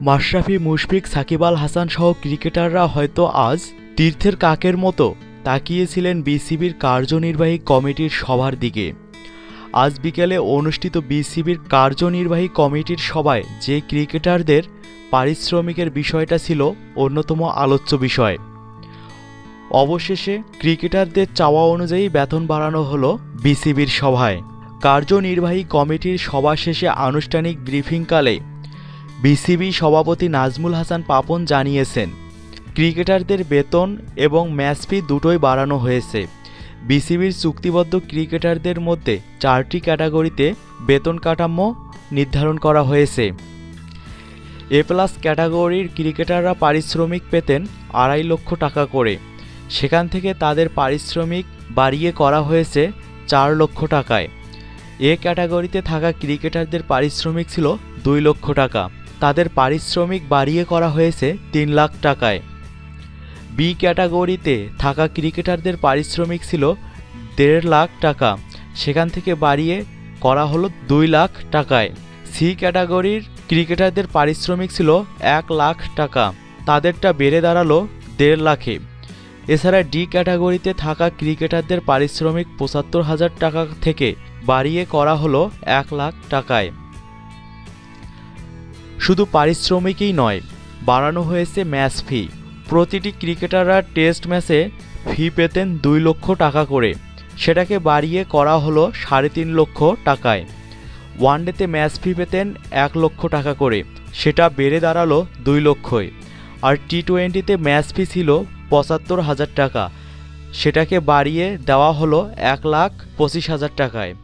মাশরাফি, মুশফিক, সাকিব আল হাসান সহ ক্রিকেটাররা হয়তো আজ তীর্থের কাকের মতো তাকিয়েছিলেন বিসিবির কার্যনির্বাহী কমিটির সভার দিকে। আজ বিকেলে অনুষ্ঠিত বিসিবির কার্যনির্বাহী কমিটির সভায় যে ক্রিকেটারদের পারিশ্রমিকের বিষয়টা ছিল অন্যতম আলোচ্য বিষয়। অবশেষে ক্রিকেটারদের চাওয়া অনুযায়ী বেতন বাড়ানো হলো বিসিবির সভায়। কার্যনির্বাহী কমিটির সভা শেষে আনুষ্ঠানিক ব্রিফিংকালে বিসিবি সভাপতি নাজমুল হাসান পাপন জানিয়েছেন, ক্রিকেটারদের বেতন এবং ম্যাচ ফি দুটোই বাড়ানো হয়েছে। বিসিবির চুক্তিবদ্ধ ক্রিকেটারদের মধ্যে চারটি ক্যাটাগরিতে বেতন কাঠামো নির্ধারণ করা হয়েছে। এ প্লাস ক্যাটাগরির ক্রিকেটাররা পারিশ্রমিক পেতেন আড়াই লক্ষ টাকা করে। সেখান থেকে তাদের পারিশ্রমিক বাড়িয়ে করা হয়েছে চার লক্ষ টাকায়। এ ক্যাটাগরিতে থাকা ক্রিকেটারদের পারিশ্রমিক ছিল দুই লক্ষ টাকা। তাদের পারিশ্রমিক বাড়িয়ে করা হয়েছে তিন লাখ টাকায়। বি ক্যাটাগরিতে থাকা ক্রিকেটারদের পারিশ্রমিক ছিল দেড় লাখ টাকা। সেখান থেকে বাড়িয়ে করা হলো দুই লাখ টাকায়। সি ক্যাটাগরির ক্রিকেটারদের পারিশ্রমিক ছিল এক লাখ টাকা। তাদেরটা বেড়ে দাঁড়াল দেড় লাখে। এছাড়া ডি ক্যাটাগরিতে থাকা ক্রিকেটারদের পারিশ্রমিক পঁচাত্তর হাজার টাকা থেকে বাড়িয়ে করা হলো এক লাখ টাকায়। শুধু পারিশ্রমিকই নয়, বাড়ানো হয়েছে ম্যাচ ফি। প্রতিটি ক্রিকেটাররা টেস্ট ম্যাচে ফি পেতেন দুই লক্ষ টাকা করে। সেটাকে বাড়িয়ে করা হলো সাড়ে তিন লক্ষ টাকায়। ওয়ানডেতে ম্যাচ ফি পেতেন এক লক্ষ টাকা করে। সেটা বেড়ে দাঁড়াল দুই লক্ষই। আর টি টোয়েন্টিতে ম্যাচ ফি ছিল পঁচাত্তর হাজার টাকা। সেটাকে বাড়িয়ে দেওয়া হলো এক লাখ পঁচিশ হাজার টাকায়।